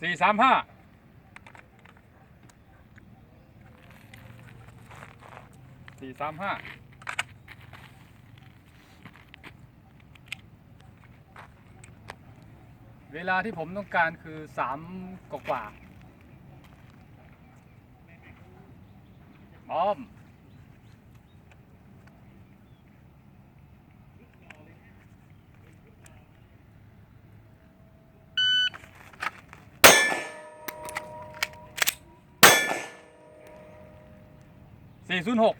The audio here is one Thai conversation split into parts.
สี่สามห้าสี่สามห้าเวลาที่ผมต้องการคือสามกว่าๆพร้อม สี่ศูนย์หก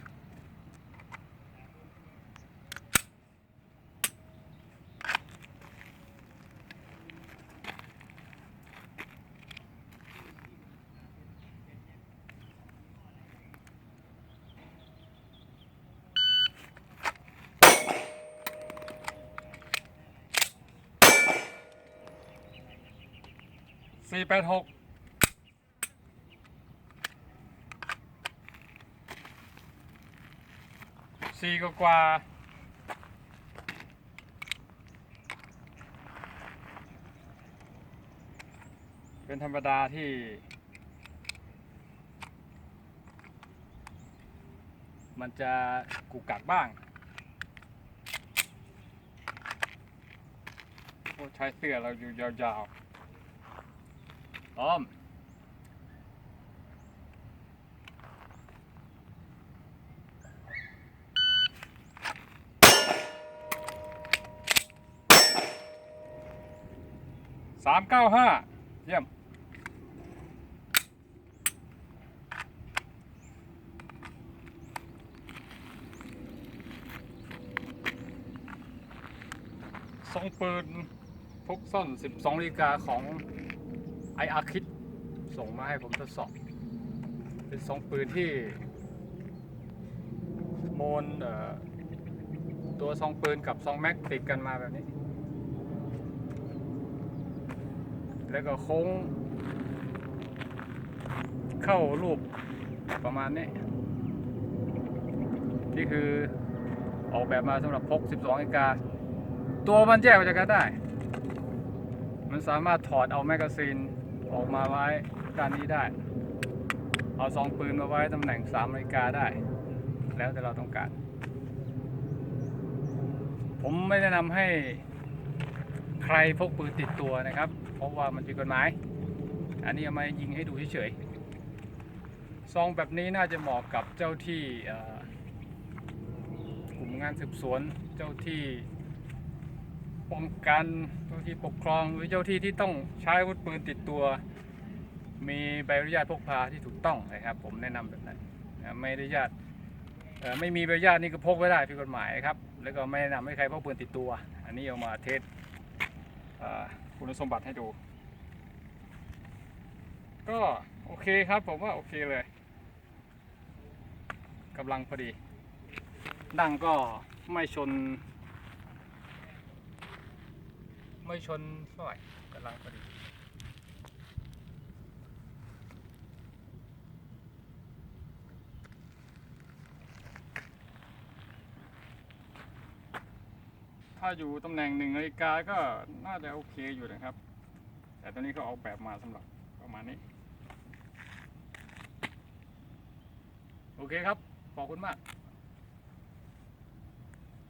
สี่แปดหก สี่กว่าเป็นธรรมดาที่ มันจะกุกกักบ้างใช้เสื้อเราอยู่ยาวๆอ้อม สามเก้าห้าเยี่ยม ทรงปืนพกซ่อน 12นาฬิกาของไออาคิด ส่งมาให้ผมทดสอบ เป็นทรงปืนที่ โมนตัวซองปืนกับซองแม็กติดกันมาแบบนี้ แล้วก็โค้ง เข้ารูปประมาณนี้ นี่คือออกแบบมาสำหรับพก 12นาฬิกา ตัวมันแยกออกจากกันได้ มันสามารถถอดเอาแมกกาซีนออกมาไว้ด้านนี้ได้ เอาซองปืนมาไว้ตำแหน่ง3นาฬิกาได้ แล้วแต่เราต้องการ ผมไม่แนะนำให้ใครพกปืนติดตัวนะครับ เพราะว่ามันผิดกฎหมาย อันนี้เอามายิงให้ดูเฉยๆซองแบบนี้น่าจะเหมาะกับเจ้าที่กลุ่มงานสืบสวน เจ้าที่ป้องกันเจ้าที่ปกครองหรือเจ้าที่ที่ต้องใช้อาวุธปืนติดตัว มีใบอนุญาตพกพาที่ถูกต้องนะครับ ผมแนะนำแบบนั้นไม่ได้ญาตไม่มีใบอนุญาตนี่ก็พกไม่ได้ผิดกฎหมายครับ แล้วก็ไม่แนะนำให้ใครพกปืนติดตัว อันนี้เอามาเทสอ่อ คุณสมบัติให้ดู ก็โอเคครับผมว่าโอเคเลยกำลังพอดี ดังก็ไม่ชน ไม่ชนเท่าไหร่กำลังพอดี ถ้าอยู่ตำแหน่งหนึ่งนาฬิกาก็น่าจะโอเคอยู่นะครับ แต่ตอนนี้ก็ออกแบบมาสำหรับประมาณนี้ โอเคครับ ขอบคุณมาก